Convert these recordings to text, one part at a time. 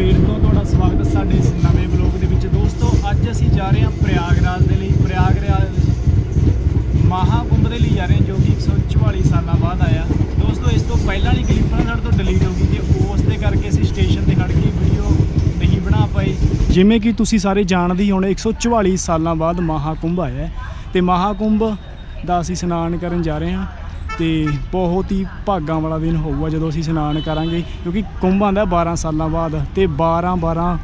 ਫੇਰ ਤੋਂ ਤੁਹਾਡਾ ਸਵਾਗਤ ਸਾਡੇ ਇਸ ਨਵੇਂ ਬਲੌਗ ਦੇ ਵਿੱਚ। ਦੋਸਤੋ, ਅੱਜ ਅਸੀਂ ਜਾ ਰਹੇ ਹਾਂ ਪ੍ਰਯਾਗਰਾਜ ਦੇ ਲਈ। ਪ੍ਰਯਾਗਰਾਜ ਮਹਾਕੁੰਭ ਦੇ ਲਈ ਜਾ ਰਹੇ ਹਾਂ, ਜੋ ਕਿ 144 ਸਾਲਾਂ ਬਾਅਦ ਆਇਆ। ਦੋਸਤੋ, ਇਸ ਤੋਂ ਪਹਿਲਾਂ ਵਾਲੀ ਕਲਿੱਪ ਨਾ ਸਾਡੇ ਤੋਂ ਡਿਲੀਟ ਹੋ ਗਈ ਤੇ ਉਸ ਦੇ ਕਰਕੇ ਅਸੀਂ ਸਟੇਸ਼ਨ ਤੇ ਖੜ ਕੇ ਵੀਡੀਓ ਨਹੀਂ ਬਣਾ ਪਾਏ। ਜਿਵੇਂ ਕਿ ਤੁਸੀਂ ਸਾਰੇ ਜਾਣਦੇ ਹੀ ਹੋਣੇ 144 ਸਾਲਾਂ ਬਾਅਦ ਮਹਾਕੁੰਭ ਆਇਆ ਹੈ। ਤੇ ਮਹਾਕੁੰਭ ਦਾ ਅਸੀਂ ਇਸ਼ਨਾਨ ਕਰਨ ਜਾ ਰਹੇ ਹਾਂ। ਤੇ ਬਹੁਤ ਹੀ ਭਾਗਾਂ ਵਾਲਾ ਦਿਨ ਹੋਊਗਾ ਜਦੋਂ ਅਸੀਂ ਇਸ਼ਨਾਨ ਕਰਾਂਗੇ, ਕਿਉਂਕਿ ਕੁੰਭ ਆਂਦਾ 12 ਸਾਲਾਂ ਬਾਅਦ ਤੇ 12 12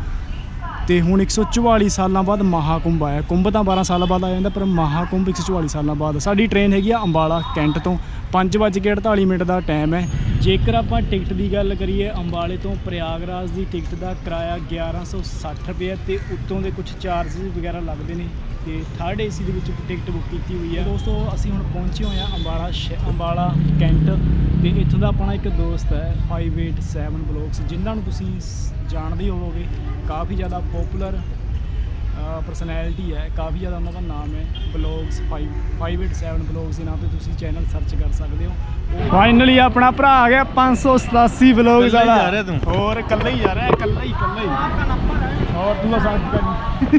ਤੇ ਹੁਣ 144 ਸਾਲਾਂ ਬਾਅਦ ਮਹਾਕੁੰਭ ਆਇਆ। ਕੁੰਭ ਤਾਂ 12 ਸਾਲਾਂ ਬਾਅਦ ਆ ਜਾਂਦਾ, ਪਰ ਮਹਾਕੁੰਭ 144 ਸਾਲਾਂ ਬਾਅਦ। ਸਾਡੀ ਟ੍ਰੇਨ ਹੈਗੀ ਆ ਅੰਬਾਲਾ, ਕੈਂਟ ਤੋਂ। 5:48 ਮਿੰਟ ਦਾ ਟਾਈਮ ਹੈ। ਜੇਕਰ ਆਪਾਂ ਟਿਕਟ ਦੀ ਗੱਲ ਕਰੀਏ, ਅੰਬਾਲੇ ਤੋਂ ਪ੍ਰਯਾਗਰਾਜ ਦੀ ਟਿਕਟ ਦਾ ਕਿਰਾਇਆ 1160 ਰੁਪਏ ਹੈ ਤੇ ਉੱਤੋਂ ਦੇ ਕੁਝ ਚਾਰजेस ਵਗੈਰਾ ਲੱਗਦੇ ਨੇ। ਤੇ ਥਰਡ ਏਸੀ ਦੇ ਵਿੱਚ ਟਿਕਟ ਬੁੱਕ ਕੀਤੀ ਹੋਈ ਹੈ ਦੋਸਤੋ ਅਸੀਂ ਹੁਣ ਪਹੁੰਚੇ ਹੋਏ ਹਾਂ ਅੰਬਾਲਾ ਅੰਬਾਲਾ ਕੈਂਟ ਤੇ ਇੱਥੋਂ ਦਾ ਆਪਣਾ ਇੱਕ ਦੋਸਤ ਹੈ 587 ਬਲੌਗਸ ਜਿਨ੍ਹਾਂ ਨੂੰ ਤੁਸੀਂ ਸ- ਜਾਣਦੇ ਹੋਵੋਗੇ ਕਾਫੀ ਜ਼ਿਆਦਾ ਪਪੂਲਰ ਪਰਸਨੈਲਿਟੀ ਹੈ ਕਾਫੀ ਜ਼ਿਆਦਾ ਉਹਨਾਂ ਦਾ ਨਾਮ ਹੈ ਬਲੌਗਸ 5 587 ਬਲੌਗਸ ਦੇ ਨਾਮ ਤੇ ਤੁਸੀਂ ਚੈਨਲ ਸਰਚ ਕਰ ਸਕਦੇ ਹੋ। ਫਾਈਨਲੀ ਆਪਣਾ ਭਰਾ ਆ ਗਿਆ 587 ਬਲੌਗਸ ਵਾਲਾ। ਹੋਰ ਇਕੱਲਾ ਹੀ ਜਾ ਰਿਹਾ ਇਕੱਲਾ ਹੀ ਇਕੱਲਾ ਹੀ। ਹੋਰ ਤੂੰ ਸਾਥ ਕਰਨੀ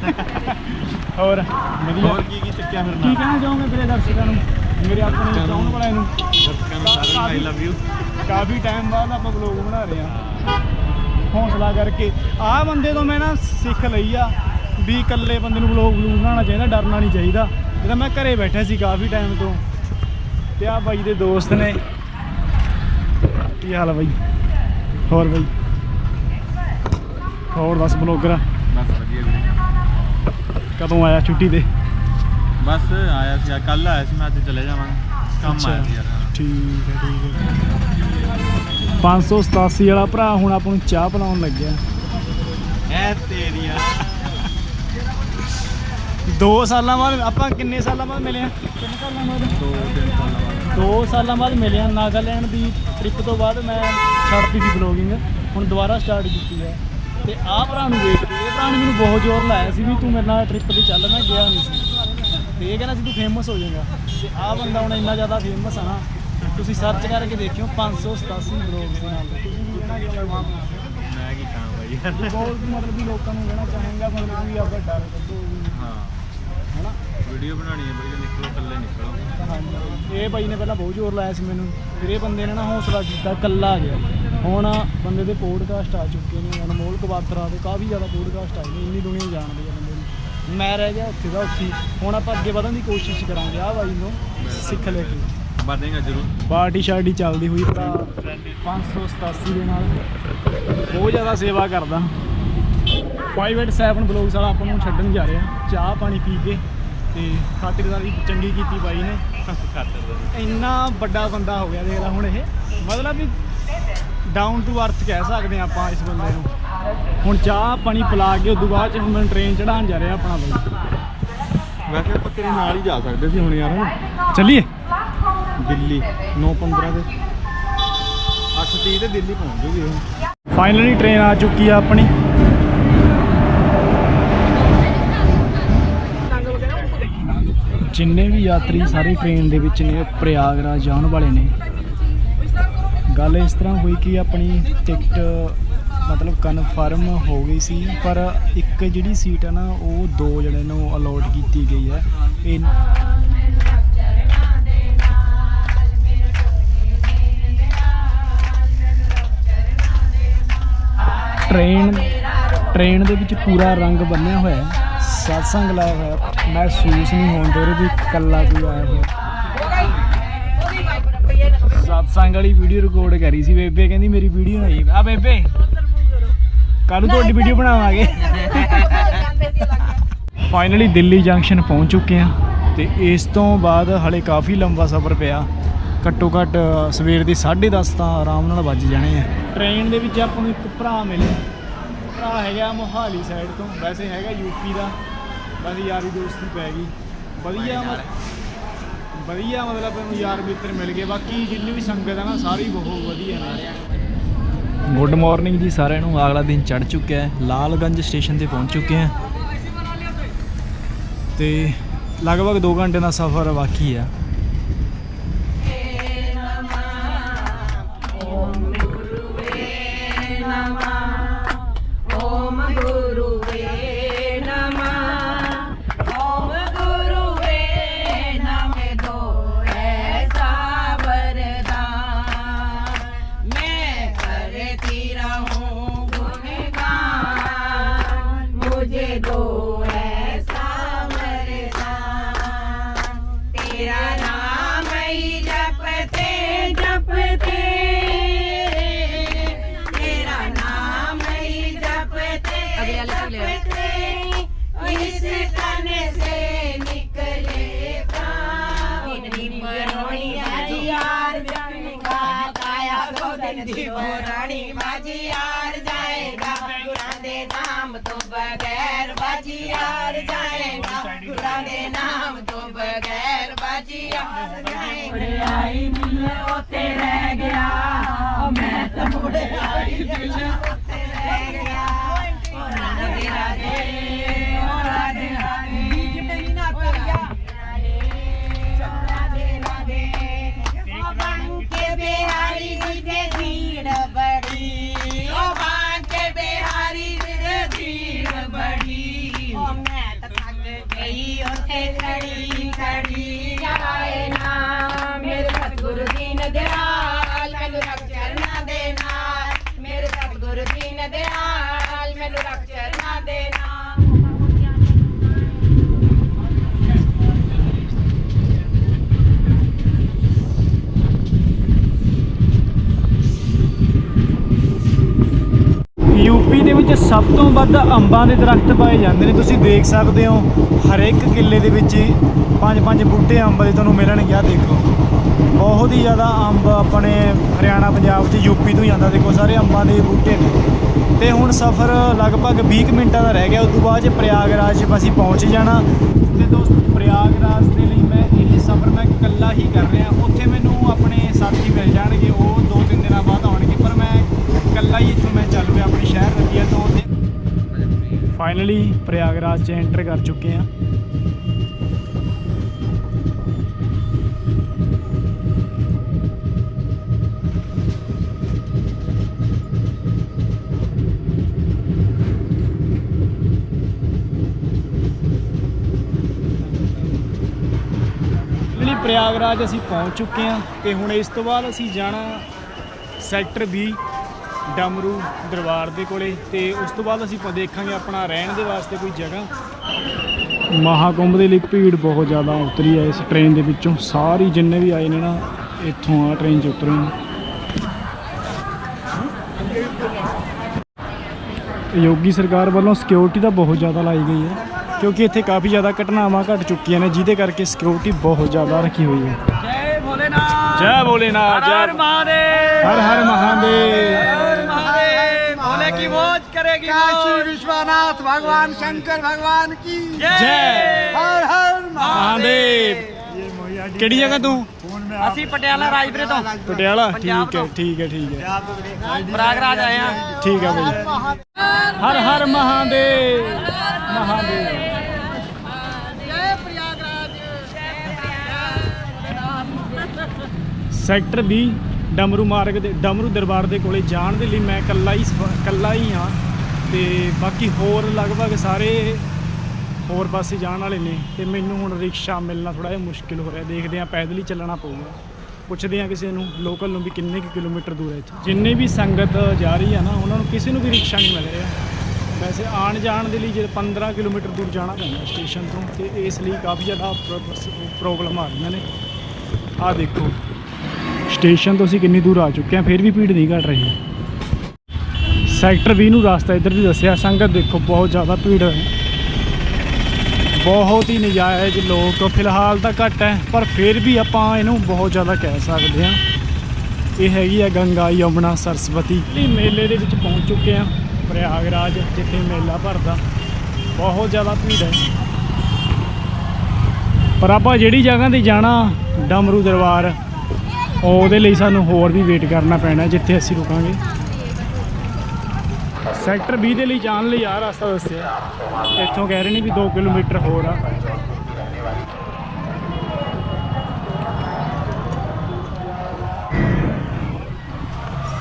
ਹੋਰ ਵਧੀਆ। ਹੋਰ ਕੀ ਕੀ ਚੱਕਿਆ ਫਿਰ ਕੀ ਕਹਿਣਾ ਚਾਹੋਗੇ ਮੇਰੇ ਦਰਸ਼ਕਾਂ ਨੂੰ? ਮੇਰੇ ਆਪਣੇ ਚਾਹਣ ਵਾਲਿਆਂ ਨੂੰ। ਦਰਸ਼ਕਾਂ ਨੂੰ ਸਾਰਿਆਂ ਨੂੰ ਆਈ ਲਵ ਯੂ ਕਾਫੀ ਟਾਈਮ ਬਾਅਦ ਆਪਾਂ ਵਲੋਗ ਬਣਾ ਰਹੇ ਆ ਹੌਸਲਾ ਕਰਕੇ। ਆਹ ਬੰਦੇ ਤੋਂ ਮੈਂ ਨਾ ਸਿੱਖ ਲਈ ਆ ਵੀ ਇਕੱਲੇ ਬੰਦੇ ਨੂੰ ਵਲੋਗ ਵਲੂਗ ਬਣਾਉਣਾ ਚਾਹੀਦਾ ਡਰਨਾ ਨਹੀਂ ਚਾਹੀਦਾ। ਇਹਦਾ ਮੈਂ ਘਰੇ ਬੈਠਾ ਸੀ ਕਾਫੀ ਟਾਈਮ ਤੋਂ। ਤੇ ਆ ਬਾਈ ਦੇ ਦੋਸਤ ਨੇ। ਕੀ ਹਾਲ ਆ ਬਾਈ? ਹੋਰ ਬਾਈ? ਹੋਰ ਦੱਸ ਬਲੌਗਰ? ਬਸ ਵਧੀਆ ਵੀਰੇ। ਕਦੋਂ ਆਇਆ ਛੁੱਟੀ ਤੇ? ਬਸ ਆਇਆ ਸੀ ਕੱਲ ਆਇਆ ਸੀ ਮੈਂ ਅੱਜ ਚਲੇ ਜਾਵਾਂਗਾ। ਕੰਮ। ਆਇਆ ਸੀ ਯਾਰ। ਠੀਕ ਹੈ ਠੀਕ ਹੈ। 587 ਵਾਲਾ ਭਰਾ ਹੁਣ ਆਪਾਂ ਨੂੰ ਚਾਹ ਪਿਲਾਉਣ ਲੱਗਿਆ। ਐ ਤੇਰੀਆ। 2 ਸਾਲਾਂ ਬਾਅਦ ਆਪਾਂ ਕਿੰਨੇ ਸਾਲਾਂ ਬਾਅਦ ਮਿਲੇ ਆ? ਕਿੰਨੇ ਬਾਅਦ? ਸਾਲਾਂ ਬਾਅਦ। 2 ਸਾਲਾਂ ਬਾਅਦ ਮਿਲੇ ਆ। ਨਾਗਾਲੈਂਡ ਦੀ ਟ੍ਰਿਪ ਤੋਂ ਬਾਅਦ ਮੈਂ ਛੱਡਤੀ ਸੀ ਬਲੌਗਿੰਗ ਹੁਣ ਦੁਬਾਰਾ ਸਟਾਰਟ ਕੀਤੀ ਹੈ ਤੇ ਆਹ ਭਰਾ ਨੂੰ ਵੇਖ ਕੇ ਇਹ ਭਰਾ ਨੇ ਮੈਨੂੰ ਬਹੁਤ ਜ਼ੋਰ ਲਾਇਆ ਸੀ ਵੀ ਤੂੰ ਮੇਰੇ ਨਾਲ ਟ੍ਰਿਪ ਤੇ ਚੱਲ ਮੈਂ ਗਿਆ ਨਹੀਂ ਸੀ। ਤੇ ਇਹ ਕਹਿੰਦਾ ਸੀ ਤੂੰ ਫੇਮਸ ਹੋ ਜਾਏਗਾ। ਤੇ ਆਹ ਬੰਦਾ ਹੁਣ ਇੰਨਾ ਜ਼ਿਆਦਾ ਫੇਮਸ ਆ ਨਾ ਤੁਸੀਂ ਸਰਚ ਕਰਕੇ ਦੇਖਿਓ 587 ਬਲੌਗ ਦੇ ਨਾਲ। ਤੁਸੀਂ ਵੀ ਚਾਹੋਗੇ ਮੈਂ ਕੀ ਕਹਾਂ ਬਾਈ। ਯਾਰ ਬਹੁਤ ਮਤਲਬ ਵੀ ਲੋਕਾਂ ਨੂੰ ਕਹਿਣਾ ਚਾਹਾਂਗਾ ਮਤਲਬ ਵੀ ਆਪਦਾ ਡਰ ਕੱਢੋ ਹਾਂ। ਹਨਾ? ਵੀਡੀਓ ਬਣਾਉਣੀ ਹੈ ਬਾਈ ਨਿਕਲੋ ਕੱਲੇ ਨਿਕਲੋ। ਇਹ ਬਾਈ ਨੇ ਪਹਿਲਾਂ ਬਹੁਤ ਜ਼ੋਰ ਲਾਇਆ ਸੀ ਮੈਨੂੰ। ਫਿਰ ਇਹ ਬੰਦੇ ਨੇ ਨਾ ਹੌਸਲਾ ਕੀਤਾ ਕੱਲਾ ਆ ਗਿਆ। ਹੁਣ ਬੰਦੇ ਦੇ ਪੋਡਕਾਸਟ ਆ ਚੁੱਕੇ ਨੇ ਅਨਮੋਲ ਕਬਾਤਰਾ ਦੇ ਕਾਫੀ ਜ਼ਿਆਦਾ ਪੋਡਕਾਸਟ ਆਏ ਨੇ ਇੰਨੀ ਦੁਨੀਆ ਜਾਣਦੀ ਆ ਬੰਦੇ ਨੂੰ। ਮੈਂ ਰਹਿ ਗਿਆ ਉੱਥੇ ਦਾ ਉੱਥੇ। ਹੁਣ ਆਪਾਂ ਅੱਗੇ ਵਧਣ ਦੀ ਕੋਸ਼ਿਸ਼ ਕਰਾਂਗੇ ਆ ਬਾਈ ਨੂੰ ਸਿੱਖ ਲੈ ਕੇ। ਵਧੇਗਾ ਜ਼ਰੂਰ। ਪਾਰਟੀ ਸ਼ਾਰਟੀ ਚੱਲਦੀ ਹੋਈ ਭਰਾ 587 ਦੇ ਨਾਲ ਬਹੁਤ ਜ਼ਿਆਦਾ ਸੇਵਾ ਕਰਦਾ। 587 ਬਲੌਗਸ ਵਾਲਾ ਆਪਾਂ ਨੂੰ ਛੱਡਣ ਜਾ ਰਿਹਾ। ਚਾਹ ਪਾਣੀ ਪੀ ਕੇ ਤੇ ਖਾਤਰਦਾਰੀ ਚੰਗੀ ਕੀਤੀ ਬਾਈ ਨੇ। ਇੰਨਾ ਵੱਡਾ ਬੰਦਾ ਹੋ ਗਿਆ ਦੇਖ ਲੈ ਹੁਣ ਇਹ। ਮਤਲਬ ਵੀ ਡਾਊਨ ਟੂ ਅਰਥ ਕਹਿ ਸਕਦੇ ਆਪਾਂ ਇਸ ਬੰਦੇ ਨੂੰ। ਹੁਣ ਚਾਹ ਪਾਣੀ ਪਿਲਾ ਕੇ ਉਦੋਂ ਬਾਅਦ ਚ ਹੁਣ ਮੈਨੂੰ ਟ੍ਰੇਨ ਚੜਾਉਣ ਜਾ ਰਿਹਾ ਆਪਣਾ ਬਾਈ ਵੈਸੇ ਆਪਾਂ ਤੇਰੇ ਨਾਲ ਹੀ ਜਾ ਸਕਦੇ ਸੀ ਹੁਣ ਯਾਰ। ਚੱਲੀਏ? ਦਿੱਲੀ 9:15 ਦੇ। 8:30 ਤੇ ਦਿੱਲੀ ਪਹੁੰਚ ਜੂਗੀ ਉਹ ਫਾਈਨਲੀ ਟ੍ਰੇਨ ਆ ਚੁੱਕੀ ਆ ਆਪਣੀ। ਜਿੰਨੇ ਵੀ ਯਾਤਰੀ ਸਾਰੇ ਟ੍ਰੇਨ ਦੇ ਵਿੱਚ ਨੇ ਪ੍ਰਯਾਗਰਾਜ ਜਾਣ ਵਾਲੇ ਨੇ। ਗੱਲ ਇਸ ਤਰ੍ਹਾਂ ਹੋਈ ਕਿ ਆਪਣੀ ਟਿਕਟ ਮਤਲਬ ਕਨਫਰਮ ਹੋ ਗਈ ਸੀ, ਪਰ ਇੱਕ ਜਿਹੜੀ ਸੀਟ ਹੈ ਨਾ, ਉਹ ਦੋ ਜਣੇ ਨੂੰ ਅਲੋਟ ਕੀਤੀ ਗਈ ਹੈ। ਇਹ ਟ੍ਰੇਨ ਟ੍ਰੇਨ ਦੇ ਵਿੱਚ ਪੂਰਾ ਰੰਗ ਬੰਨਿਆ ਹੋਇਆ ਹੈ। satsang ਲਾਇਆ ਹੋਇਆ ਮਹਿਸੂਸ ਨਹੀਂ ਹੋਣ ਦੇ ਰਿਹਾ ਵੀ ਇਕੱਲਾ ਕੋਈ ਆਇਆ ਹੋਇਆ। Satsang ਵਾਲੀ ਵੀਡੀਓ ਰਿਕਾਰਡ ਕਰੀ ਸੀ ਬੇਬੇ, ਕਹਿੰਦੀ ਮੇਰੀ ਵੀਡੀਓ ਨਹੀਂ। ਆ ਬੇਬੇ ਕੱਲ ਨੂੰ ਤੁਹਾਡੀ ਵੀਡੀਓ ਬਣਾਵਾਂਗੇ। ਫਾਈਨਲੀ ਦਿੱਲੀ ਜੰਕਸ਼ਨ ਪਹੁੰਚ ਚੁੱਕੇ ਆ ਤੇ ਇਸ ਤੋਂ ਬਾਅਦ ਹਲੇ ਕਾਫੀ ਲੰਬਾ ਸਫ਼ਰ ਪਿਆ। ਘੱਟੋ ਘੱਟ ਸਵੇਰ ਦੇ 10:30 ਤਾਂ ਆਰਾਮ ਨਾਲ ਵੱਜ ਜਾਣੇ ਆ। ਟ੍ਰੇਨ ਦੇ ਵਿੱਚ ਆਪਾਂ ਨੂੰ ਇੱਕ ਭਰਾ ਮਿਲਿਆ। ਭਰਾ ਹੈਗਾ ਮੋਹਾਲੀ ਸਾਈਡ ਤੋਂ, ਵੈਸੇ ਹੈਗਾ ਯੂਪੀ ਦਾ। ਬਸ ਯਾਰੀ ਦੋਸਤੀ ਪੈ ਗਈ। ਵਧੀਆ ਵਧੀਆ ਮਤਲਬ ਮੈਨੂੰ ਯਾਰ ਮਿੱਤਰ ਮਿਲ ਗਏ। ਬਾਕੀ ਜਿੰਨੀ ਵੀ ਸੰਗਤ ਹੈ ਨਾ, ਸਾਰੀ ਬਹੁਤ ਵਧੀਆ ਨੇ। ਗੁੱਡ ਮਾਰਨਿੰਗ ਜੀ ਸਾਰਿਆਂ ਨੂੰ। ਅਗਲਾ ਦਿਨ ਚੜ ਚੁੱਕਿਆ ਹੈ। ਲਾਲਗੰਜ ਸਟੇਸ਼ਨ ਤੇ ਪਹੁੰਚ ਚੁੱਕੇ ਹਾਂ। ਤੇ ਲਗਭਗ 2 ਘੰਟੇ ਦਾ ਸਫ਼ਰ ਬਾਕੀ ਆ। ਦੋ ਐਸਾ ਮਰਦਾ ਤੇਰਾ ਨਾਮ ਹੀ ਜਪਤੇ ਜਪਤੇ। ਤੇਰਾ ਨਾਮ ਹੀ ਜਪਤੇ ਜਪਤੇ। ਇਸ ਤਨ ਸੇ ਨਿਕਲੇ ਪ੍ਰਾਣ। ਮਨੋਣੀ ਯਾਰ ਜਨ ਕਾ ਕਾਇਆ ਗੋਦਨ ਦੀ ਹੋਰਾਣੀ ਮੁੜਿਆਈ ਮਿਲੇ ਉੱਤੇ ਰਹਿ ਗਿਆ ਓ ਮੈਂ ਤਾਂ ਮੁੜਿਆਈ ਮਿਲੇ ਉੱਤੇ ਰਹਿ ਗਿਆ ਓ ਰਾਧੇ ਰਾਧੇ ਓ ਰਾਧੇ ਰਾਧੇ ਜਿਵੇਂ ਨਾ ਪਿਆ ਰਾਧੇ ਰਾਧੇ ਓ ਬਣ ਕੇ ਬਿਹਾਰੀ ਜੀ ਦੇ ਧੀੜ ਬੜੀ ਓ ਬਣ ਕੇ ਬਿਹਾਰੀ ਜੀ ਦੇ ਧੀੜ ਬੜੀ ਓ ਮੈਂ ਤਾਂ ਥੱਕ ਗਈ ਉੱਥੇ ਖੜੀ ਸਭ ਤੋਂ ਵੱਧ ਅੰਬਾਂ ਦੇ ਦਰਖਤ ਪਾਏ ਜਾਂਦੇ ਨੇ। ਤੁਸੀਂ ਦੇਖ ਸਕਦੇ ਹੋ, ਹਰੇਕ ਕਿੱਲੇ ਦੇ ਵਿੱਚ ਪੰਜ ਪੰਜ ਬੂਟੇ ਅੰਬ ਦੇ ਤੁਹਾਨੂੰ ਮਿਲਣਗੇ। ਆ ਦੇਖੋ, ਬਹੁਤ ਹੀ ਜ਼ਿਆਦਾ ਅੰਬ ਆਪਣੇ ਹਰਿਆਣਾ, ਪੰਜਾਬ 'ਚ ਯੂਪੀ ਤੋਂ ਹੀ ਆਉਂਦਾ। ਦੇਖੋ, ਸਾਰੇ ਅੰਬਾਂ ਦੇ ਬੂਟੇ ਨੇ। ਤੇ ਹੁਣ ਸਫ਼ਰ ਲਗਭਗ 20 ਕੁ ਮਿੰਟਾਂ ਦਾ ਰਹਿ ਗਿਆ। ਉਸ ਤੋਂ ਬਾਅਦ 'ਚ ਪ੍ਰਯਾਗਰਾਜ 'ਚ ਅਸੀਂ ਪਹੁੰਚ ਜਾਣਾ, ਤੇ ਦੋਸਤੋ, ਪ੍ਰਯਾਗਰਾਜ ਦੇ ਲਈ ਮੈਂ ਇਹ ਸਫ਼ਰ ਮੈਂ ਇਕੱਲਾ ਹੀ ਕਰ ਰਿਹਾ। ਉੱਥੇ ਮੈਨੂੰ ਆਪਣੇ ਸਾਥੀ ਮਿਲ ਜਾਣਗੇ। ਉਹ ਦੋ ਤਿੰਨ ਦਿਨਾਂ ਬਾਅਦ ਆਉਣਗੇ, ਪਰ ਮੈਂ ਇਕੱਲਾ ਹੀ ਇੱਥੋਂ ਮੈਂ ਚੱਲ ਪਿਆ, ਆਪਣੇ ਸ਼ਹਿਰ ਰੱਖਿਆ ਤੋਂ ਫਾਈਨਲੀ ਪ੍ਰਯਾਗਰਾਜ 'ਚ ਐਂਟਰ ਕਰ ਚੁੱਕੇ ਹਾਂ। ਜਿਹੜੀ ਪ੍ਰਯਾਗਰਾਜ ਅਸੀਂ ਪਹੁੰਚ ਚੁੱਕੇ ਹਾਂ ਤੇ ਹੁਣ ਇਸ ਤੋਂ ਬਾਅਦ ਅਸੀਂ ਜਾਣਾ ਸੈਕਟਰ 20 ਡਮਰੂ ਦਰਬਾਰ ਦੇ ਕੋਲੇ ਤੇ ਉਸ ਤੋਂ ਬਾਅਦ ਅਸੀਂ ਦੇਖਾਂਗੇ ਆਪਣਾ ਰਹਿਣ ਦੇ ਵਾਸਤੇ ਕੋਈ ਜਗ੍ਹਾ। ਮਹਾਕੁੰਭ ਦੇ ਲਈ ਭੀੜ ਬਹੁਤ ਜ਼ਿਆਦਾ ਉਤਰੀ ਹੈ ਇਸ ਟ੍ਰੇਨ ਦੇ ਵਿੱਚੋਂ। ਸਾਰੀ ਜਿੰਨੇ ਵੀ ਆਏ ਨੇ ਨਾ ਇੱਥੋਂ ਆ ਟ੍ਰੇਨ 'ਚ ਉਤਰੇ ਨੇ। ਯੋਗੀ ਸਰਕਾਰ ਵੱਲੋਂ ਸਿਕਿਉਰਿਟੀ ਤਾਂ ਬਹੁਤ ਜ਼ਿਆਦਾ ਲਾਈ ਗਈ ਹੈ ਕਿਉਂਕਿ ਇੱਥੇ ਕਾਫੀ ਜ਼ਿਆਦਾ ਘਟਨਾਵਾਂ ਘਟ ਚੁੱਕੀਆਂ ਨੇ ਜਿਹਦੇ ਕਰਕੇ ਸਿਕਿਉਰਿਟੀ ਬਹੁਤ ਜ਼ਿਆਦਾ ਰੱਖੀ ਹੋਈ ਹੈ। ਜੈ ਭੋਲੇਨਾਥ। ਜੈ ਭੋਲੇਨਾਥ ਜੈ ਮਹਾਦੇਵ। ਹਰ ਹਰ ਮਹਾਦੇਵ। करेगी काशी विश्वनाथ भगवान शंकर भगवान की ਜੈ हर हर ਮਹਾਦੇਵ ਕਿਹੜੀ ਜਗ੍ਹਾ ਤੂੰ ਅਸੀਂ ਪਟਿਆਲਾ ਰਾਜਪੁਰੇ ਤੋਂ ਪਟਿਆਲਾ ਠੀਕ ਪੰਜਾਬ ਹੈ ਤੋਂ। ਠੀਕ ਹੈ ਠੀਕ ਹੈ ਪ੍ਰਯਾਗਰਾਜ ਆਏ ਆ ਠੀਕ ਹੈ ਬਈ ਹਰ ਹਰ ਮਹਾਦੇਵ ਮਹਾਦੇਵ ਸੈਕਟਰ 20 ਡਮਰੂ ਮਾਰਗ ਦੇ ਡਮਰੂ ਦਰਬਾਰ ਦੇ ਕੋਲੇ ਜਾਣ ਦੇ ਲਈ ਮੈਂ ਇਕੱਲਾ ਹੀ ਸਫ- ਇਕੱਲਾ ਹੀ ਹਾਂ ਤੇ ਬਾਕੀ ਹੋਰ ਲਗਭਗ ਸਾਰੇ ਹੋਰ ਪਾਸੇ ਜਾਣ ਵਾਲੇ ਨੇ ਤੇ ਮੈਨੂੰ ਹੁਣ ਰਿਕਸ਼ਾ ਮਿਲਣਾ ਥੋੜਾ ਜਿਹਾ ਮੁਸ਼ਕਿਲ ਹੋ ਰਿਹਾ। ਦੇਖਦੇ ਆ ਪੈਦਲ ਹੀ ਚੱਲਣਾ ਪਊਗਾ। ਪੁੱਛਦੇ ਆ ਕਿਸੇ ਨੂੰ ਲੋਕਲ ਨੂੰ ਵੀ ਕਿੰਨੇ ਕੁ ਕਿਲੋਮੀਟਰ ਦੂਰ ਹੈ ਇੱਥੇ। ਜਿੰਨੇ ਵੀ ਸੰਗਤ ਜਾ ਰਹੀ ਆ ਨਾ, ਉਹਨਾਂ ਨੂੰ ਕਿਸੇ ਨੂੰ ਵੀ ਰਿਕਸ਼ਾ ਨਹੀਂ ਮਿਲ ਰਿਹਾ। ਵੈਸੇ ਆਣ ਜਾਣ ਦੇ ਲਈ ਜੇ 15 ਕਿਲੋਮੀਟਰ ਦੂਰ ਜਾਣਾ ਪੈਂਦਾ ਸਟੇਸ਼ਨ ਤੋਂ, ਤੇ ਇਸ ਲਈ ਕਾਫੀ ਜ਼ਿਆਦਾ ਪ੍ਰੋਬਲਮ ਆ ਰਹੀਆਂ ਨੇ। ਆਹ ਦੇਖੋ, ਸਟੇਸ਼ਨ ਤੋਂ ਅਸੀਂ ਕਿੰਨੀ ਦੂਰ ਆ ਚੁੱਕੇ ਹਾਂ, ਫਿਰ ਵੀ ਭੀੜ ਨਹੀਂ ਘਟ ਰਹੀ। ਸੈਕਟਰ 20 ਨੂੰ ਰਸਤਾ ਇੱਧਰ ਦੀ ਦੱਸਿਆ, ਸੰਗਤ ਦੇਖੋ ਬਹੁਤ ਜ਼ਿਆਦਾ ਭੀੜ ਹੈ। ਬਹੁਤ ਹੀ ਨਜਾਇਜ਼ ਲੋਕ, ਫਿਲਹਾਲ ਤਾਂ ਘੱਟ ਹੈ, ਪਰ ਫਿਰ ਵੀ ਆਪਾਂ ਇਹਨੂੰ ਬਹੁਤ ਜ਼ਿਆਦਾ ਕਹਿ ਸਕਦੇ ਹਾਂ। ਇਹ ਹੈਗੀ ਆ ਗੰਗਾ ਯਮੁਨਾ ਸਰਸਵਤੀ। ਇਹ ਮੇਲੇ ਦੇ ਵਿੱਚ ਪਹੁੰਚ ਚੁੱਕੇ ਹਾਂ, ਪ੍ਰਯਾਗਰਾਜ, ਜਿੱਥੇ ਮੇਲਾ ਭਰਦਾ। ਬਹੁਤ ਜ਼ਿਆਦਾ ਭੀੜ ਹੈ। ਪਰ ਆਪਾਂ ਜਿਹੜੀ ਜਗ੍ਹਾ ਤੇ ਜਾਣਾ, ਡਮਰੂ ਦਰਬਾਰ, ਉਹਦੇ ਲਈ ਸਾਨੂੰ ਹੋਰ ਵੀ ਵੇਟ ਕਰਨਾ ਪੈਣਾ, ਜਿੱਥੇ ਅਸੀਂ ਰੁਕਾਂਗੇ। ਸੈਕਟਰ 20 ਦੇ ਲਈ ਜਾਣ ਲਈ ਆਹ ਰਸਤਾ ਦੱਸਿਆ। ਇੱਥੋਂ ਕਹਿ ਰਹੇ ਨੇ ਵੀ 2 ਕਿਲੋਮੀਟਰ ਹੋਰ ਆ।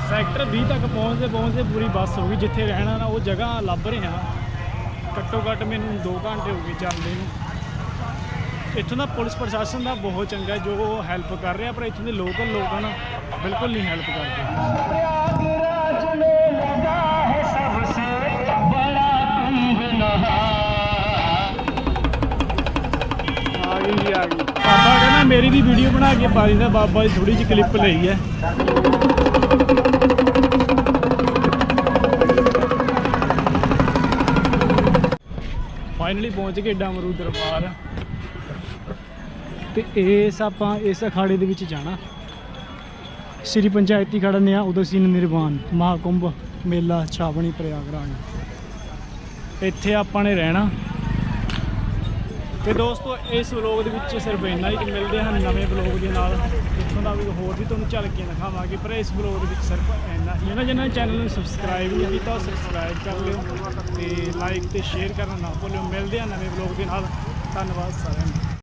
ਸੈਕਟਰ 20 ਤੱਕ ਪਹੁੰਚਦੇ ਪਹੁੰਚਦੇ ਪੂਰੀ ਬੱਸ ਹੋ ਗਈ। ਜਿੱਥੇ ਰਹਿਣਾ ਨਾ ਉਹ ਜਗ੍ਹਾ ਲੱਭ ਰਹੇ ਹਾਂ। ਘੱਟੋ ਘੱਟ ਮੈਨੂੰ 2 ਘੰਟੇ ਹੋ ਗਏ ਚੱਲਦੇ ਨੂੰ। ਇੱਥੋਂ ਦਾ ਪੁਲਿਸ ਪ੍ਰਸ਼ਾਸਨ ਦਾ ਬਹੁਤ ਚੰਗਾ ਹੈ, ਜੋ ਹੈਲਪ ਕਰ ਰਿਹਾ, ਪਰ ਇੱਥੋਂ ਦੇ ਲੋਕਲ ਲੋਕ ਆ ਨਾ ਬਿਲਕੁਲ ਨਹੀਂ ਹੈਲਪ ਕਰਦੇ। ਮੇਰੀ ਵੀ ਵੀਡੀਓ ਬਣਾ ਕੇ ਪਾ ਦਿੰਦਾ, ਬਾਬਾ ਜੀ ਥੋੜੀ ਜਿਹੀ ਕਲਿੱਪ ਲਈ ਹੈ। ਫਾਈਨਲੀ ਪਹੁੰਚ ਗਏ ਡਮਰੂ ਦਰਬਾਰ। ਤੇ ਇਸ ਆਪਾਂ ਇਸ ਅਖਾੜੇ ਦੇ ਵਿੱਚ ਜਾਣਾ। ਸ੍ਰੀ ਪੰਚਾਇਤੀ ਖੜਾ ਨੇ ਆ, ਉਦੋਂ ਸੀ ਨਿਰਵਾਨ ਮਹਾਕੁੰਭ ਮੇਲਾ ਛਾਵਣੀ ਪ੍ਰਯਾਗਰਾਜ। ਇੱਥੇ ਆਪਾਂ ਨੇ ਰਹਿਣਾ। ਤੇ ਦੋਸਤੋ, ਇਸ ਵਲੋਗ ਦੇ ਵਿੱਚ ਸਿਰਫ ਇੰਨਾ ਹੀ ਮਿਲਦੇ ਹਨ ਨਵੇਂ ਵਲੋਗ ਦੇ ਨਾਲ। ਇੱਥੋਂ ਦਾ ਵੀ ਹੋਰ ਵੀ ਤੁਹਾਨੂੰ ਝਲਕੀਆਂ ਦਿਖਾਵਾਂਗੇ, ਪਰ ਇਸ ਵਲੋਗ ਦੇ ਵਿੱਚ ਸਿਰਫ ਇੰਨਾ ਹੀ ਜਿਹਨਾਂ ਜਿਹਨਾਂ ਚੈਨਲ ਨੂੰ ਸਬਸਕ੍ਰਾਈਬ ਨਹੀਂ ਕੀਤਾ ਸਬਸਕ੍ਰਾਈਬ ਕਰ ਲਿਓ ਤੇ ਲਾਈਕ ਤੇ ਸ਼ੇਅਰ ਕਰਨਾ ਨਾ ਭੁੱਲਿਓ। ਮਿਲਦੇ ਹਾਂ ਨਵੇਂ ਵਲੋਗ ਦੇ ਨਾਲ। ਧੰਨਵਾਦ ਸਾਰਿਆਂ ਦਾ।